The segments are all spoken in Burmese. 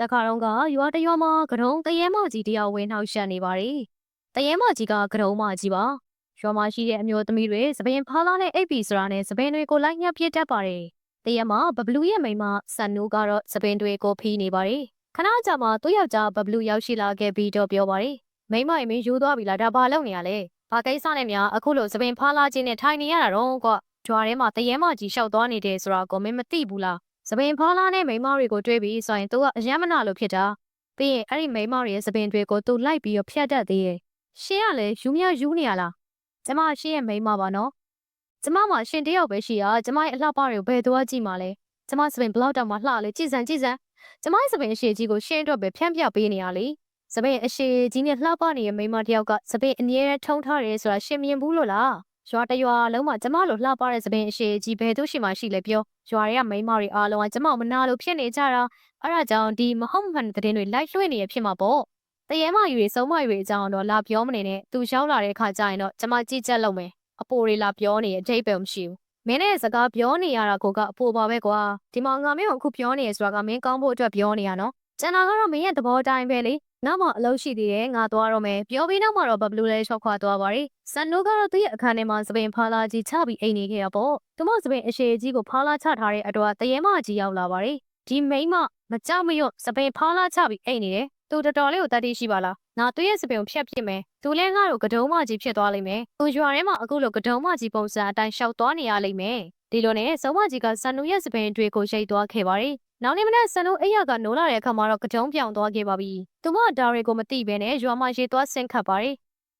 တခါတော့ကရွာတစ်ရွာမှာကတုံးတရဲမကြီးတယောက်ဝင်နှောက်ရှက်နေပါတယ်။တရဲမကြီးကကတုံးမကြီးပါ။ရွာမှာရှိတဲ့အမျိုးသမီးတွေသပင်ဖားလာတဲ့အိပ်ပီဆိုတာနဲ့သပင်တွေကိုလိုက်ညှပ်ပြစ်တတ်ပါတယ်။တရဲမဘဘလူးရဲ့မိန်းမဆန်နူကတော့သပင်တွေကိုဖီးနေပါတယ်။ခဏကြာမှသူ့ယောက်ျားဘဘလူးရောက်ရှိလာခဲ့ပြီးတော့ပြောပါတယ်။မိန်းမအမင်းယူသွားပြီလားဒါဘာလုပ်နေရလဲ။ဘာကိစ္စနဲ့များအခုလိုသပင်ဖားလာခြင်းနဲ့ထိုင်နေရတာတော့ကွ။ကြွားထဲမှာတရဲမကြီးရှောက်သွားနေတယ်ဆိုတာကိုမင်းမသိဘူးလား။ သပင်ဖားလာနဲ့မိန်းမတွေကိုတွေးပြီးဆိုရင်သူကအယမ်းမနာလို့ဖြစ်တာ။ပြီးရင်အဲ့ဒီမိန်းမတွေရဲ့သပင်တွေကိုသူလိုက်ပြီးတော့ဖျက်တတ်သေးရဲ့။ရှင်းကလည်းယူမြယူနေရလား။ကျမရှင်းရဲ့မိန်းမပါနော်။ကျမမှရှင်တယောက်ပဲရှိရ။ကျမရဲ့အလှပတွေကိုဘယ်သူကကြည့်မှလဲ။ကျမသပင်ဘလောက်တောင်မှလှလဲကြည်စံကြည်စံ။ကျမရဲ့သပင်အရှိကြီးကိုရှင်းအတွက်ပဲဖြန့်ပြပေးနေရလေ။သပင်အရှိကြီးနဲ့လှပနေတဲ့မိန်းမတယောက်ကသပင်အမြဲထုံထားတယ်ဆိုတာရှင်းမြင်ဘူးလို့လား။ ရွာတရွာလုံးမှာကျမလိုလှပတဲ့သပင်အရှိကြီးဘယ်သူရှိမှရှိလဲပြော။ရွာတွေကမိန်းမတွေအားလုံးကကျမမနာလို့ဖြစ်နေကြတာ။အဲ့ဒါကြောင့်ဒီမဟုတ်မမှန်တဲ့သတင်းတွေလိုက်လွှင့်နေရဖြစ်မှာပေါ့။တရေမယူတွေစုံမယူတွေအကြောင်းတော့လာပြောမနေနဲ့သူရောက်လာတဲ့ခါကျရင်တော့ကျမကြည့်ချက်လုပ်မယ်။အပိုတွေလာပြောနေတဲ့အထိပ္ပယ်မရှိဘူး။မင်းနဲ့စကားပြောနေရတာကိုကအပိုပါပဲကွာဒီမှာငါမင်းကိုအခုပြောနေရဆိုတာကမင်းကောင်းဖို့အတွက်ပြောနေရနော်ကျန်တာကတော့မင်းရဲ့သဘောတိုင်းပဲလေ နောက်မှအလုပ်ရှိသေးတယ်ငါသွားတော့မယ်ပြောပြီးနောက်မှတော့ဘဘလူးလဲချော့ခွာသွားပါရီဆန်နိုးကတော့သူ့ရဲ့အခန်းထဲမှာသပင်ဖာလာကြီးချပြီးအိမ်နေခဲ့ရပေါ့သူမသပင်အရှိကြီးကိုဖာလာချထားတဲ့အတွက်တရေမကြီးရောက်လာပါရီဒီမိန်းမမကြောက်မရွံ့သပင်ဖာလာချပြီးအိမ်နေတယ်သူတော်တော်လေးကိုတတ်သိရှိပါလားငါသူ့ရဲ့စပင်ကိုဖျက်ပစ်မယ်သူလည်းငါ့ကိုကတုံးမကြီးဖြစ်သွားလိမ့်မယ်သူရွာထဲမှာအခုလိုကတုံးမကြီးပုံစံအတိုင်းရှောက်သွားနေရလိမ့်မယ်ဒီလိုနဲ့စုံမကြီးကဆန်နူရဲ့စပင်တွေကိုရိတ်သွားခဲ့ပါတယ် နောက်နေ့မနက်ဆန်နူအိယာကနိုးလာတဲ့အခါမှာတော့ကတုံးပြောင်သွားခဲ့ပါပြီသူမဒါတွေကိုမသိဘဲနဲ့ရွာမှာရေသွားဆင်းခတ်ပါတယ်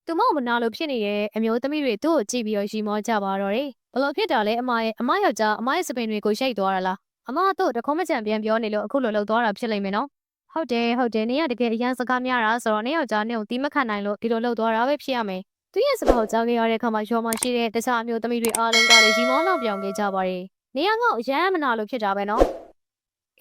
သူမမနာလို့ဖြစ်နေတဲ့အမျိုးသမီးတွေသူ့ကိုကြည့်ပြီးတော့ရီမောကြပါတော့တယ်ဘလို့ဖြစ်တာလဲအမရဲ့အမယောက်ျားအမရဲ့စပင်တွေကိုရိတ်သွားတာလားအမတို့တခုံးမချံပြန်ပြောနေလို့အခုလိုလှုပ်သွားတာဖြစ်လိမ့်မယ်နော်ဟုတ်တယ်ဟုတ်တယ်နေရတကယ်အရန်စကားများတာဆိုတော့နေယောက်ျားနေကိုတီးမခံနိုင်လို့ဒီလိုလှုပ်သွားတာပဲဖြစ်ရမယ်သူရဲ့စကားကိုကြားခဲ့ရတဲ့အခါမှာရောမှရှိတဲ့တခြားအမျိုးသမီးတွေအားလုံးကလည်းရီမောနောက်ပြောင်ခဲ့ကြပါတယ်နေရငေါ့ရမ်းမနာလို့ဖြစ်တာပဲနော်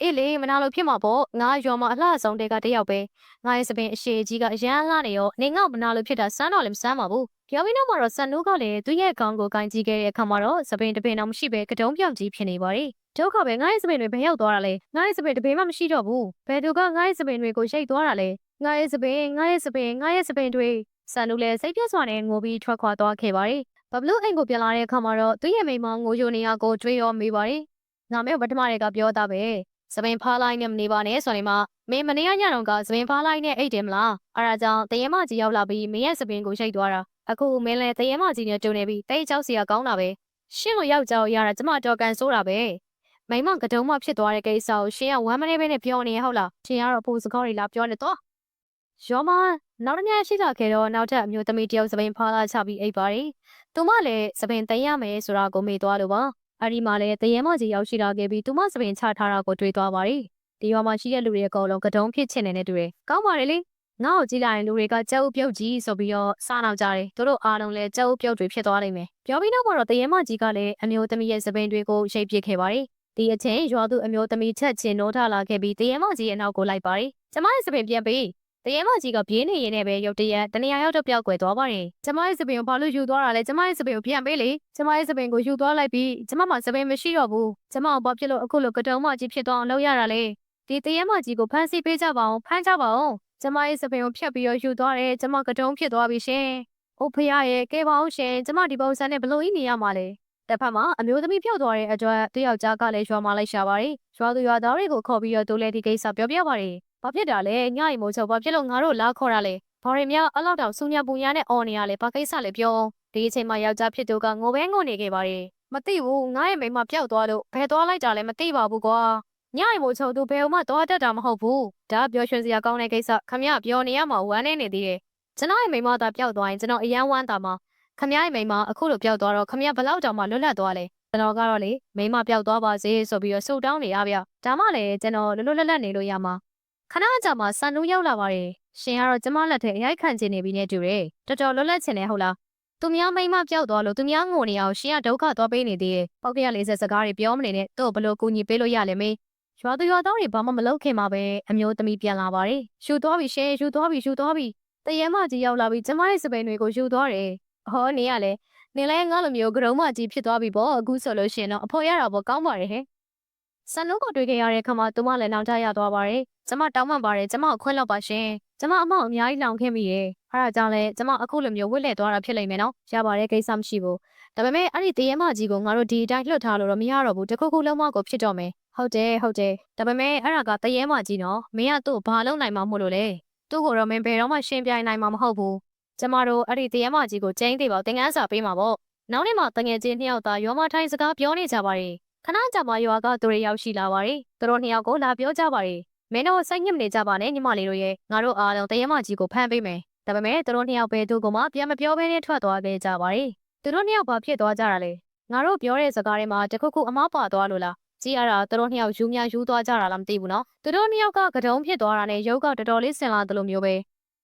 အေးလေမနာလို့ဖြစ်မှာပေါ့ငါရောမအလှဆုံးတဲ့ကတယောက်ပဲငါရဲ့စပင်အရှိကြီးကအရန်လှနေရောနေငေါ့မနာလို့ဖြစ်တာစမ်းတော့လည်းမစမ်းပါဘူးပြောပြီးတော့မှတော့ဆန်နိုးကလည်းသူ့ရဲ့ခေါင်းကိုကင်ကြည့်ခဲ့တဲ့အခါမှာတော့စပင်တစ်ပင်တော့မရှိပဲကတုံးပြောင်ကြီးဖြစ်နေပါတယ်ဒုက္ခပဲငါရဲ့စပင်တွေဘယ်ရောက်သွားတာလဲငါရဲ့စပင်တစ်ပင်မှမရှိတော့ဘူးဘယ်သူကငါရဲ့စပင်တွေကိုရိတ်သွားတာလဲငါရဲ့စပင်ငါရဲ့စပင်ငါရဲ့စပင်တွေဆန်နိုးလည်းစိတ်ပြတ်စွာနဲ့ငိုပြီးထွက်ခွာသွားခဲ့ပါတယ်ဘဘလူးအိမ်ကိုပြန်လာတဲ့အခါမှာတော့သူ့ရဲ့မိန်းမငိုယိုနေရကိုတွေးရောမိပါတယ်ငါမဲပထမတွေကပြောတာပဲ စပင်ဖားလိုက်နဲ့မနေပါနဲ့ဆိုရင်မှမင်းမနေရညတော့ကစပင်ဖားလိုက်နဲ့အိတ်တယ်မလားအဲဒါကြောင့်တရေမကြီးရောက်လာပြီးမင်းရဲ့စပင်ကိုရိတ်သွားတာအခုမင်းလည်းတရေမကြီးနဲ့တုံနေပြီးတိတ်ကြောက်စရာကောင်းတာပဲရှင်းလို့ယောက်ျားကိုရတာကျမတော်ကန်ဆိုးတာပဲမိမကတုံးမဖြစ်သွားတဲ့ကိစ္စကိုရှင်းကဝမ်းမနေပဲနဲ့ပြောနေရဟုတ်လားရှင်းကတော့ပိုစကားတွေလာပြောနေတော့ရောမနောက်တစ်ညရှိလာခဲ့တော့နောက်ထပ်အမျိုးသမီးတယောက်စပင်ဖားလာချပြီးအိပ်ပါတယ်သူမလည်းစပင်သိမ်းရမယ်ဆိုတာကိုမေ့သွားလို့ပါ အဲ့ဒီမှာလည်းတရေမကြီးရောက်ရှိလာခဲ့ပြီးသူမစပင်ချထားတာကိုတွေ့သွားပါတယ်ဒီရွာမှာရှိတဲ့လူတွေအကုန်လုံးကတုံးဖြစ်ချင်နေတဲ့တူတွေကောင်းပါတယ်လေငါ့ကိုကြည့်လိုက်ရင်လူတွေကကြောက်ပြုတ်ကြီးဆိုပြီးတော့စားနောက်ကြတယ်သူတို့အားလုံးလည်းကြောက်ပြုတ်တွေဖြစ်သွားနိုင်မယ်ပြောပြီးတော့မှတော့တရေမကြီးကလည်းအမျိုးသမီးရဲ့စပင်တွေကိုရိတ်ပစ်ခဲ့ပါတယ်ဒီအချိန်ရွာသူအမျိုးသမီးချက်ချင်းနိုးထလာခဲ့ပြီးတရေမကြီးရဲ့နောက်ကိုလိုက်ပါတယ်ကျမရဲ့စပင်ပြန်ပြီး တရေမကြီးကပြင်းနေရင်လည်းပဲရုတ်တရက်တနေရာရောက်တော့ပျောက်ကွယ်သွားပါတယ်ကျမရဲ့စပင်ကိုဘာလို့ယူသွားတာလဲကျမရဲ့စပင်ကိုပြန်ပေးလေကျမရဲ့စပင်ကိုယူသွားလိုက်ပြီးကျမမှစပင်မရှိတော့ဘူးကျမကိုဘာဖြစ်လို့အခုလိုကတုံးမကြီးဖြစ်သွားအောင်လုပ်ရတာလဲဒီတရေမကြီးကိုဖမ်းဆီးပေးကြပါအောင်ဖမ်းကြပါအောင်ကျမရဲ့စပင်ကိုဖြတ်ပြီးတော့ယူသွားတယ်ကျမကတုံးဖြစ်သွားပြီရှင်။အိုဖရရဲ့ကဲပါအောင်ရှင်ကျမဒီပုံစံနဲ့ဘလို့ဤနေရမှာလဲ။တစ်ဖက်မှာအမျိုးသမီးဖြုတ်သွားတဲ့အတွက်တယောက်ကြားကလည်းရွာမှာလိုက်ရှာပါတယ်။ရွာသူရွာသားတွေကိုခေါ်ပြီးတော့သူလည်းဒီကိစ္စပြောပြပါတယ်။ ဘာဖြစ်တာလဲညရီမိုးချုပ်ဘာဖြစ်လို့ငါတို့လာခေါ်တာလဲ။ဘာရင်များအလောက်တောင်စူညာပူညာနဲ့អော်နေရလဲဘာကိစ္စလဲပြော။ဒီအချိန်မှာယောက်ျားဖြစ်သူကငိုပဲငိုနေခဲ့ပါတယ်။မသိဘူးငါရဲ့မိန်းမပျောက်သွားလို့ဘယ်သွားလိုက်တာလဲမသိပါဘူးကွာ။ညရီမိုးချုပ်သူဘယ်မှသွားတတ်တာမဟုတ်ဘူး။ဒါပြောရွှင်စရာကောင်းတဲ့ကိစ္စခမရပြောနေရမှာဝမ်းနေနေသေးတယ်။ကျွန်တော်ရဲ့မိန်းမသာပျောက်သွားရင်ကျွန်တော်အယမ်းဝမ်းသာမှာခမရရဲ့မိန်းမအခုလိုပျောက်သွားတော့ခမရဘလောက်တောင်မှလွတ်လပ်သွားလဲ။ကျွန်တော်ကတော့လေမိန်းမပျောက်သွားပါစေဆိုပြီးတော့ဆုတောင်းနေရဗျ။ဒါမှလည်းကျွန်တော်လွတ်လွတ်လပ်လပ်နေလို့ရမှာ။ ခဏကြာမှဆန်နူးရောက်လာပါတယ်။ရှင်ကတော့ကျမလက်ထဲအရိုက်ခံချင်နေပြီနဲ့တူတယ်။တော်တော်လွတ်လပ်ချင်တယ်ဟုတ်လား။သူများမိန်းမပျောက်သွားလို့သူများငိုနေအောင်ရှင်ကဒုက္ခသွားပေးနေသေးတယ်။ပောက်ကရ40စကားတွေပြောမနေနဲ့သူ့ကိုဘလို့ကူညီပေးလို့ရလဲမေး။ရွာသူရွာသားတွေဘာမှမလုပ်ခင်မှာပဲအမျိုးသမီးပြန်လာပါတယ်။ယူသွားပြီရှင်ယူသွားပြီယူသွားပြီ။တရေမကြီးရောက်လာပြီးကျမရဲ့စပင်တွေကိုယူသွားတယ်။ဟောနေရလဲနေလဲငါလိုမျိုးကရုံးမကြီးဖြစ်သွားပြီပေါ့အခုဆိုလို့ရှင်တော့အဖေရတာပေါ့ကောင်းပါတယ်ဟဲ့။ဆန်လုံးကိုတွေ့ခဲ့ရတဲ့ခါမှာသူမလည်းနောက်ထပ်ရသွားပါတယ် ကျမတောင်းပန်ပါတယ်ကျမကိုခွင့်လောက်ပါရှင်ကျမအမောက်အများကြီးလောင်ခဲ့မိတယ်အဲဒါကြောင့်လဲကျမအခုလိုမျိုးဝစ်လက်သွားတာဖြစ်လိမ့်မယ်နော်ရပါတယ်ကိစ္စမရှိဘူးဒါပေမဲ့အဲ့ဒီတရေမကြီးကိုငါတို့ဒီအတိုင်းလွတ်ထားလို့တော့မရတော့ဘူးတခုခုလုံးမကိုဖြစ်တော့မယ်ဟုတ်တယ်ဟုတ်တယ်ဒါပေမဲ့အဲ့ဒါကတရေမကြီးနော်မင်းကသူ့ကိုဘာလုပ်နိုင်မှာမို့လို့လဲသူ့ကိုတော့မင်းဘယ်တော့မှရှင်းပြနိုင်မှာမဟုတ်ဘူးကျမတို့အဲ့ဒီတရေမကြီးကိုကျင်းသေးပါတင်ငန်းစာပေးမှာပေါ့နောက်နေ့မှတငယ်ချင်းနှစ်ယောက်သားရောမထိုင်းစကားပြောနေကြပါတယ်ခဏကြာမှရွာကသူတွေရောက်ရှိလာပါတယ်သူတို့နှစ်ယောက်ကိုလာပြောကြပါတယ် မင်းတို့စိတ်ညစ်မနေကြပါနဲ့ညီမလေးတို့ရဲ့ငါတို့အားလုံးတရေမကြီးကိုဖမ်းပေးမယ်ဒါပေမဲ့သူတို့နှစ်ယောက်ပဲသူကမှပြန်မပြောဘဲနဲ့ထွက်သွားခဲ့ကြပါတယ်သူတို့နှစ်ယောက်ဘာဖြစ်သွားကြတာလဲငါတို့ပြောတဲ့စကားတွေမှာတခုခုအမားပါသွားလို့လားကြည့်ရတာသူတို့နှစ်ယောက်ယူမြယူသွားကြတာလားမသိဘူးနော်သူတို့နှစ်ယောက်ကကတုံးဖြစ်သွားတာနဲ့ရုပ်ကတော်တော်လေးဆင်လာတယ်လို့မျိုးပဲ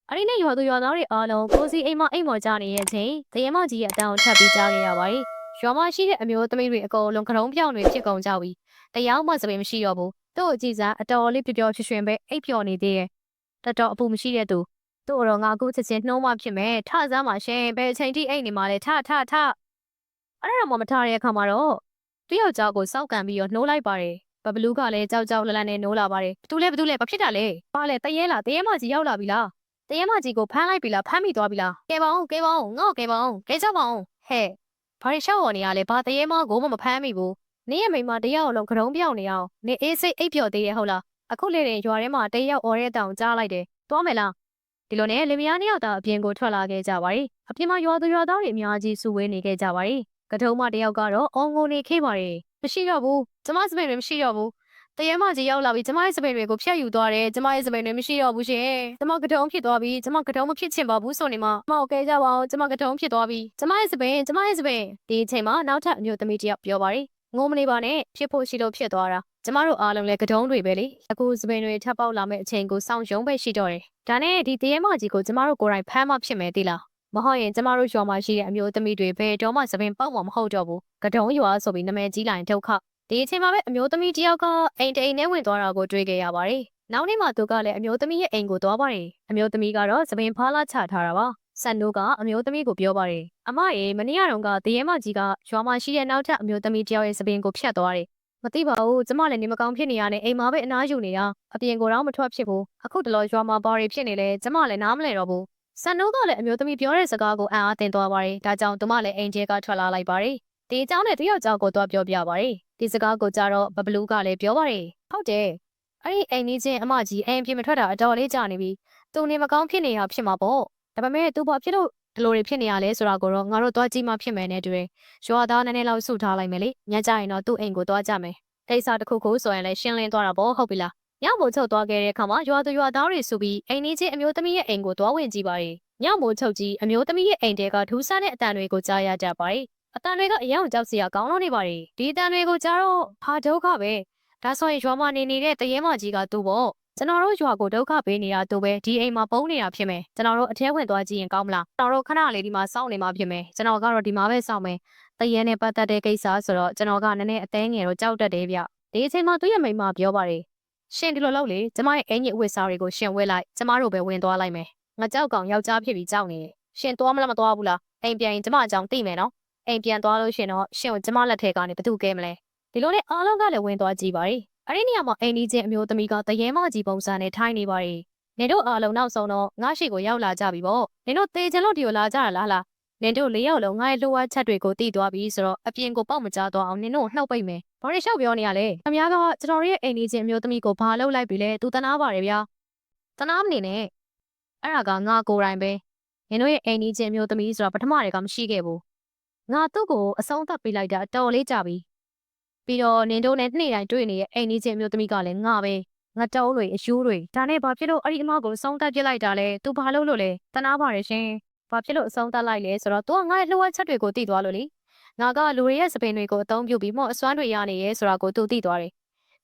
အဲ့ဒီနေ့ရွာသူရွာသားတွေအားလုံးကိုစီအိမ်မအိမ်မော်ကြနေတဲ့အချိန်တရေမကြီးရဲ့အတန်းကိုထပ်ပြီးကြားခဲ့ရပါတယ်ရွာမရှိတဲ့အမျိုးသမီးတွေအကုန်လုံးကတုံးပြောင်းတွေဖြစ်ကုန်ကြပြီတရားမှစပင်မရှိတော့ဘူး သူ့အကြည့်စားအတော်လေးပျော်ပျော်ရွှင်ရွှင်ပဲအိပ်ပျော်နေသေးတယ်တော်တော်အပူမရှိတဲ့သူသူ့တော့ငါအခုချက်ချင်းနှုံးမဖြစ်မယ်ထစားမှာရှင်ဘယ်အချိန်ထိအိတ်နေမှာလဲထထထအဲ့ဒါမှမထတဲ့အခါမှာတော့သူ့ယောက်ျားကိုစောက်ကန်ပြီးတော့နှိုးလိုက်ပါတယ်ဘဘလူးကလည်းကြောက်ကြောက်လန့်လန့်နဲ့နှိုးလာပါတယ်ဘသူလဲဘသူလဲဘာဖြစ်တာလဲဘာလဲတရေလားတရေမကြီးရောက်လာပြီလားတရေမကြီးကိုဖမ်းလိုက်ပြီလားဖမ်းမိသွားပြီလားကဲပါအောင်ကဲပါအောင်ငေါ့ကဲပါအောင်ကဲကြပါအောင်ဟဲ့ဘာရီရှောက်ဝင်နေရလဲဘာတရေမကိုမှမဖမ်းမိဘူး နင်းရဲ့မိမတယောက်လုံးကရုံးပြောင်းနေအောင်နင်းအေးစိတ်အိပ်ပျော်သေးရဲ့ဟုတ်လားအခုလေရင်ရွာထဲမှာတယောက်អော်တဲ့တောင်ကြားလိုက်တယ်သွားမယ်လားဒီလိုနဲ့လင်မယားနှစ်ယောက်သားအပြင်ကိုထွက်လာခဲ့ကြပါရီအပြင်မှာရွာသူရွာသားတွေအများကြီးစုဝေးနေခဲ့ကြပါရီကထုံးမတယောက်ကတော့အော်ငုံနေခဲ့ပါရီမရှိတော့ဘူးကျမစပင်တွေမရှိတော့ဘူးတရေမကြီးရောက်လာပြီးကျမရဲ့စပင်တွေကိုဖျက်ယူသွားတယ်ကျမရဲ့စပင်တွေမရှိတော့ဘူးရှင်ကျမကထုံးဖြစ်သွားပြီကျမကထုံးမဖြစ်ချင်ပါဘူးဆိုနေမှကျမကိုကဲကြပါအောင်ကျမကထုံးဖြစ်သွားပြီကျမရဲ့စပင်ကျမရဲ့စပင်ဒီအချိန်မှာနောက်ထပ်အမျိုးသမီးတယောက်ပြောပါရီ ငုံမနေပါနဲ့ဖြစ်ဖို့ရှိလို့ဖြစ်သွားတာကျမတို့အားလုံးလည်းကတုံးတွေပဲလေအခုစပင်တွေထပ်ပေါက်လာမယ့်အချိန်ကိုစောင့်ရုံပဲရှိတော့တယ်ဒါနဲ့ဒီတရေမကြီးကိုကျမတို့ကိုယ်တိုင်ဖမ်းမှဖြစ်မယ်သိလားမဟုတ်ရင်ကျမတို့ရွာမှာရှိတဲ့အမျိုးသမီးတွေဘယ်တော့မှစပင်ပေါက်မှာမဟုတ်တော့ဘူးကတုံးရွာဆိုပြီးနာမည်ကြီးလိုက်ဒုက္ခဒီအချိန်မှာပဲအမျိုးသမီးတယောက်ကအိမ်တိမ်နဲ့ဝင်သွားတာကိုတွေ့ခဲ့ရပါတယ်နောက်နေ့မှသူကလည်းအမျိုးသမီးရဲ့အိမ်ကိုသွားပါတယ်အမျိုးသမီးကတော့စပင်ဖားလာချထားတာပါ ဆန်နိုးကအမျိုးသမီးကိုပြောပါတယ်အမရေမနေ့ကတော့ကတရေမကြီးကရွာမှာရှိတဲ့နောက်ထပ်အမျိုးသမီးတယောက်ရဲ့စပင်ကိုဖျက်သွားတယ်မသိပါဘူးကျမလည်းနေမကောင်းဖြစ်နေရတဲ့အိမ်မှာပဲအနားယူနေတာအပြင်ကိုတော့မထွက်ဖြစ်ဘူးအခုတလောရွာမှာဘာတွေဖြစ်နေလဲကျမလည်းနားမလည်တော့ဘူးဆန်နိုးကလည်းအမျိုးသမီးပြောတဲ့စကားကိုအံ့အားသင်သွားပါတယ်ဒါကြောင့်သူမလည်းအိမ်ကျဲကထွက်လာလိုက်ပါတယ်ဒီအကြောင်းနဲ့တယောက်ကြောက်ကိုတော့ပြောပြပါတယ်ဒီစကားကိုကြတော့ဘဘလူးကလည်းပြောပါတယ်ဟုတ်တယ်အဲ့ဒီအိမ်ကြီးချင်းအမကြီးအိမ်ပြင်မထွက်တာအတော်လေးကြာနေပြီသူနေမကောင်းဖြစ်နေတာဖြစ်မှာပေါ့ ဒါပေမဲ့သူဘာဖြစ်လို့ဒီလိုတွေဖြစ်နေရလဲဆိုတာကိုတော့ငါတို့သွားကြည့်မှဖြစ်မယ်နဲ့တူတယ်ရွာသားနည်းနည်းလောက်စုထားလိုက်မယ်လေညကြရင်တော့သူ့အိမ်ကိုသွားကြမယ်ကိစ္စတစ်ခုခုဆိုရင်လည်းရှင်းလင်းသွားတာပေါ့ဟုတ်ပြီလားညမို့ချုပ်သွားခဲ့တဲ့အခါမှာရွာသူရွာသားတွေစုပြီးအိမ်ကြီးချင်းအမျိုးသမီးရဲ့အိမ်ကိုသွားဝင်ကြည့်ပါရီညမို့ချုပ်ကြီးအမျိုးသမီးရဲ့အိမ်တဲကထူးဆန်းတဲ့အတန်တွေကိုကြားရကြပါရီအတန်တွေကအယောင်ကြောက်စရာကောင်းလို့နေပါရီဒီအတန်တွေကိုကြားတော့ဟာဒုက္ခပဲဒါဆိုရင်ရွာမှာနေနေတဲ့တရေမကြီးကသူ့ပေါ့ ကျွန်တော်တို့ရွာကိုဒုက္ခပေးနေတာတို့ပဲဒီအိမ်မှာပုံနေတာဖြစ်မယ်ကျွန်တော်တို့အထဲဝင်သွားကြည့်ရင်ကောင်းမလားကျွန်တော်တို့ခဏလေးဒီမှာစောင့်နေမှာဖြစ်မယ်ကျွန်တော်ကတော့ဒီမှာပဲစောင့်မယ်တရေနဲ့ပတ်သက်တဲ့ကိစ္စဆိုတော့ကျွန်တော်ကနည်းနည်းအသေးငယ်တော့ကြောက်တတ်တယ်ဗျဒီအချိန်မှာသူ့ရဲ့မိန်းမပြောပါတယ်ရှင်ဒီလိုလုပ်လေကျမရဲ့အင်ကြီးအဝတ်စားတွေကိုရှင်ဝဲလိုက်ကျမတို့ပဲဝင်သွားလိုက်မယ်ငါကြောက်ကောင်ယောက်ျားဖြစ်ပြီးကြောက်နေတယ်ရှင်သွားမလားမသွားဘူးလားအိမ်ပြန်ရင်ကျမအကြောင်းသိမယ်နော်အိမ်ပြန်သွားလို့ရှင်တော့ရှင်ကိုကျမလက်ထဲကနေဘသူကဲမလဲဒီလိုနဲ့အားလုံးကလည်းဝင်သွားကြည့်ပါရီ အဲ့ဒီနေရာမှာအိမ်ကြီးချင်းအမျိုးသမီးကတရေမကြီးပုံစံနဲ့ထိုင်းနေပါရီနင်တို့အားလုံးနောက်ဆုံးတော့ငါရှိကိုရောက်လာကြပြီပေါ့နင်တို့တေချင်လို့ဒီကိုလာကြတာလားလားနင်တို့လေးယောက်လုံးငါ့ရဲ့လိုအပ်ချက်တွေကိုသိသွားပြီဆိုတော့အပြင်ကိုပေါက်မကြတော့အောင်နင်တို့နှုတ်ပိတ်မယ်ဘာလို့ရှောက်ပြောနေရလဲအများကကျွန်တော်ရဲ့အိမ်ကြီးချင်းအမျိုးသမီးကိုဘာလုပ်လိုက်ပြီလဲသူတနာပါတယ်ဗျာတနာမနေနဲ့အဲ့ဒါကငါကိုယ်တိုင်ပဲနင်တို့ရဲ့အိမ်ကြီးချင်းအမျိုးသမီးဆိုတာပထမတည်းကမရှိခဲ့ဘူးငါသူ့ကိုအဆုံးသတ်ပေးလိုက်တာအတော်လေးကြာပြီ ပြီးတော့နင်တို့နဲ့နေ့တိုင်းတွေ့နေတဲ့အိမ်ကြီးချင်းမျိုးသမီးကလည်းငါပဲငါတောင်းတွေအယူတွေဒါနဲ့ဘာဖြစ်လို့အဲ့ဒီအမကိုဆုံးသတ်ပြစ်လိုက်တာလဲသူဘာလို့လို့လဲတနာပါတယ်ရှင်ဘာဖြစ်လို့အဆုံးသတ်လိုက်လဲဆိုတော့ तू ကငါ့ရဲ့လှုပ်ချက်တွေကိုသိသွားလို့လေငါကလူတွေရဲ့စပင်တွေကိုအသုံးပြုပြီးမော့အစွမ်းတွေရနေရဲဆိုတာကို तू သိသွားတယ်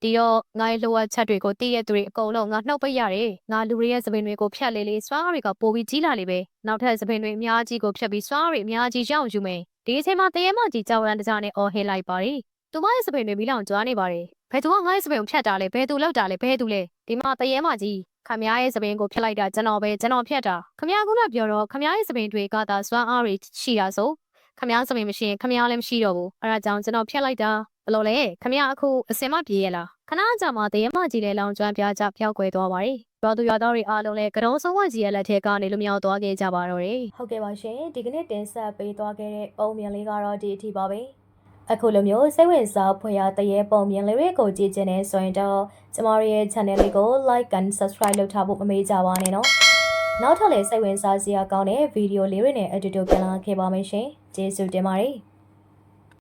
ဒီတော့ငါရဲ့လှုပ်ချက်တွေကိုသိရတဲ့သူတွေအကုန်လုံးငါနှုတ်ပိတ်ရတယ်ငါလူတွေရဲ့စပင်တွေကိုဖြတ်လေလေစွမ်းအားတွေကပိုပြီးကြီးလာလေပဲနောက်ထပ်စပင်တွေအများကြီးကိုဖြတ်ပြီးစွမ်းအားတွေအများကြီးရအောင်ယူမယ်ဒီအချိန်မှာတရေမကြီးကြောက်ရန်တကြားနဲ့အော်ဟစ်လိုက်ပါရီ သူမရဲ့စပယ်တွေမီးလောင်ကြွားနေပါတယ်ဘယ်သူကငါ့ရဲ့စပယ်ကိုဖြတ်တာလဲဘယ်သူလောက်တာလဲဘယ်သူလဲဒီမှာတရေမကြီးခမရရဲ့စပင်ကိုဖြတ်လိုက်တာကျွန်တော်ပဲကျွန်တော်ဖြတ်တာခမရကလည်းပြောတော့ခမရရဲ့စပင်တွေကသာစွမ်းအားတွေရှိတာဆိုခမရစပင်မရှိရင်ခမရလည်းမရှိတော့ဘူးအဲဒါကြောင့်ကျွန်တော်ဖြတ်လိုက်တာဘလို့လဲခမရအခုအစင်မပြေရလားခဏကြာမှတရေမကြီးလည်းလောင်ကျွမ်းပြားကြဖျောက်ကွယ်သွားပါတယ်တော်သူရတော်တွေအားလုံးလည်းကရုံးဆုံးဝကြီးရဲ့လက်ထက်ကနေလွမြောက်သွားခဲ့ကြပါတော့တယ်။ဟုတ်ကဲ့ပါရှင်။ဒီကနေ့တင်ဆက်ပေးသွားခဲ့တဲ့ပုံမြင်လေးကတော့ဒီအထိပါပဲ။ အခုလိုမျိုးစိတ်ဝင်စားဖွယ်ရာတရေပုံမြင်လေးတွေကိုကြည့်ချင်နေဆိုရင်တော့ကျမတို့ရဲ့ channel လေးကို like and subscribe လုပ်ထားဖို့မမေ့ကြပါနဲ့နော်နောက်ထပ်လည်းစိတ်ဝင်စားစရာကောင်းတဲ့ဗီဒီယိုလေးတွေနဲ့အတူတူပြန်လာခဲ့ပါမယ်ရှင်ကျေးဇူးတင်ပါတယ်